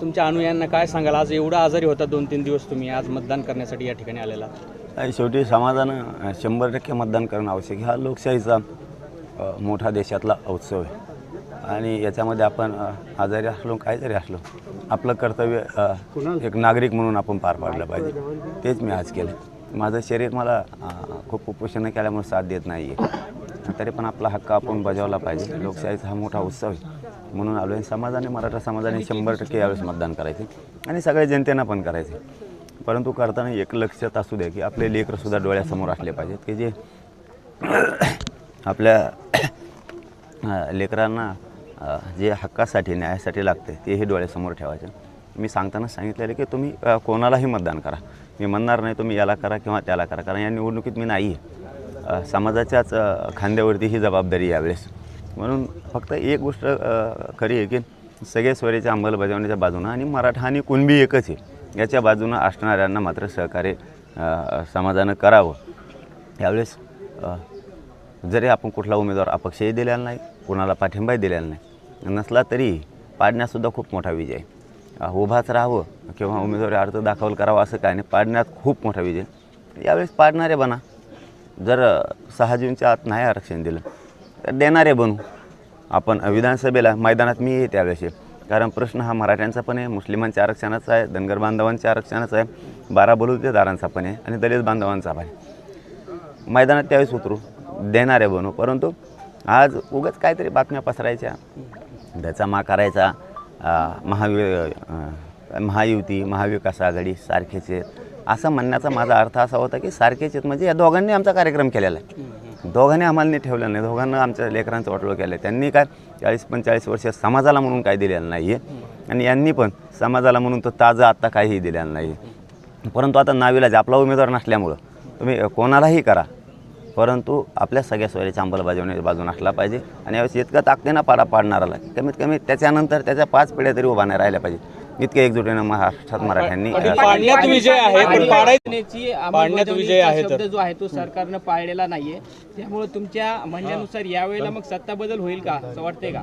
तुमच्या अनुयांना काय सांगाल? आज एवढा आजारी होता दोन तीन दिवस तुम्ही आज मतदान करण्यासाठी या ठिकाणी आलेला. शेवटी समाजानं शंभर टक्के मतदान करणं आवश्यक आहे. हा लोकशाहीचा मोठा देशातला उत्सव आहे. आणि याच्यामध्ये आपण आजारी असलो काय जरी असलो आपलं कर्तव्य एक नागरिक म्हणून आपण पार पाडलं पाहिजे. तेच मी आज केलं माझं शरीर मला खूप उपोषणं केल्यामुळे साथ देत नाही आहे तरी पण आपला हक्क आपण बजावला पाहिजे. लोकशाहीचा हा मोठा उत्सव आहे. म्हणून आलो आहे समाजाने मराठा समाजाने शंभर टक्के यावेळेस मतदान करायचे आणि सगळ्या जनतेनं पण करायचे. परंतु करताना एक लक्षात असू द्या की आपले लेकरंसुद्धा डोळ्यासमोर असले पाहिजेत की जे आपल्या लेकरांना जे हक्कासाठी न्यायासाठी लागते तेही डोळ्यासमोर ठेवायचे. मी सांगताना सांगितलेलं की तुम्ही कोणालाही मतदान करा. मी म्हणणार नाही तुम्ही याला करा किंवा त्याला करा कारण या निवडणुकीत मी नाही आहे समाजाच्याच खांद्यावरती ही जबाबदारी यावेळेस. म्हणून फक्त एक गोष्ट खरी आहे की सगळे स्वरेच्या अंमलबजावणीच्या बाजूनं आणि मराठा आणि कुणबी एकच आहे याच्या बाजूनं असणाऱ्यांना मात्र सहकार्य समाजानं करावं. यावेळेस जरी आपण कुठला उमेदवार अपक्षही दिलेला नाही कुणाला पाठिंबाही दिलेला नाही नसला तरी पाडण्यासुद्धा खूप मोठा विजय आहे. उभाच राहावं. किंवा उमेदवारी अर्ज दाखल करावा असं काय नाही. पाडण्यात खूप मोठा विजय. यावेळेस पाडणारे बना. जर सहा जूनच्या आत नाही आरक्षण दिलं तर देणारे बनू. आपण विधानसभेला मैदानात मी आहे त्यावेळेस कारण प्रश्न हा मराठ्यांचा पण आहे मुस्लिमांच्या आरक्षणाचा आहे धनगर बांधवांच्या आरक्षणाचा आहे बारा बलुतेदारांचा पण आहे आणि दलित बांधवांचा पण आहे. मैदानात त्यावेळेस उतरू. देणारे बनू. परंतु आज उगाच काहीतरी बातम्या पसरायच्या. त्याचा मा करायचा. महावि महायुती महाविकास आघाडी सारखेच आहेत असं म्हणण्याचा माझा अर्थ असा होता की सारखेच आहेत म्हणजे या दोघांनी आमचा कार्यक्रम केलेला आहे. दोघांनी आम्हाला नाही ठेवलं नाही. दोघांना आमच्या लेकरांचं वाटोळं केलं आहे त्यांनी काय चाळीस पंचेचाळीस वर्ष समाजाला म्हणून काही दिलेलं नाही आहे आणि यांनी पण समाजाला म्हणून तर ताजं आत्ता काहीही दिलेलं नाही आहे परंतु आता नावीला आपला उमेदवार नसल्यामुळं तुम्ही कोणालाही करा. परंतु आपल्या सगळ्या सोयीच्या अंमलबजावणी बाजून असला पाहिजे आणि यावेळेस इतकं ताकदीनं पाडा पाडणाराला कमीत कमी त्याच्यानंतर त्याच्या पाच पिढ्या तरी उभा नाही राहिल्या पाहिजे. इतक्या एकजुटीनं महाराष्ट्रात मराठ्यांनी पाडण्यात विजय आहे. शब्द जो आहे तो सरकारनं पाळलेला नाहीये. त्यामुळे तुमच्या म्हणण्यानुसार यावेळेला मग सत्ता बदल होईल का असं वाटतंय का?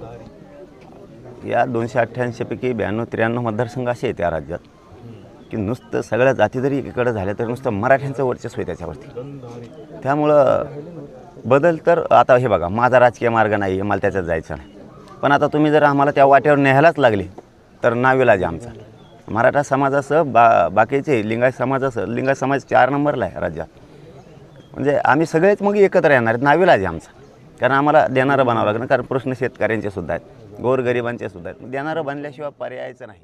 या दोनशे अठ्ठ्याऐंशीपैकी ब्याण्णव त्र्याण्णव मतदारसंघ असे आहेत या राज्यात. की नुसतं सगळ्या जाती जरी एकीकडे झाल्या तर नुसतं मराठ्यांचं वर्चस्व आहे त्याच्यावरती. त्यामुळं बदल तर आता हे बघा माझा राजकीय मार्ग नाही आहे मला त्याच्यात जायचं नाही. पण आता तुम्ही जर आम्हाला त्या वाट्यावर न्यायलाच लागले तर नावेलाज जे आमचा. मराठा समाजासह बा बाकीचे लिंगायत समाजासह लिंगायत समाज चार नंबरला आहे राज्यात. म्हणजे आम्ही सगळेच मग एकत्र येणार आहेत नावेलाज आहे आमचा. कारण आम्हाला देणारं बनावं लागणार कारण प्रश्न शेतकऱ्यांचे सुद्धा आहेत गोरगरिबांचे सुद्धा आहेत. देणारं बनल्याशिवाय पर्यायचं नाही.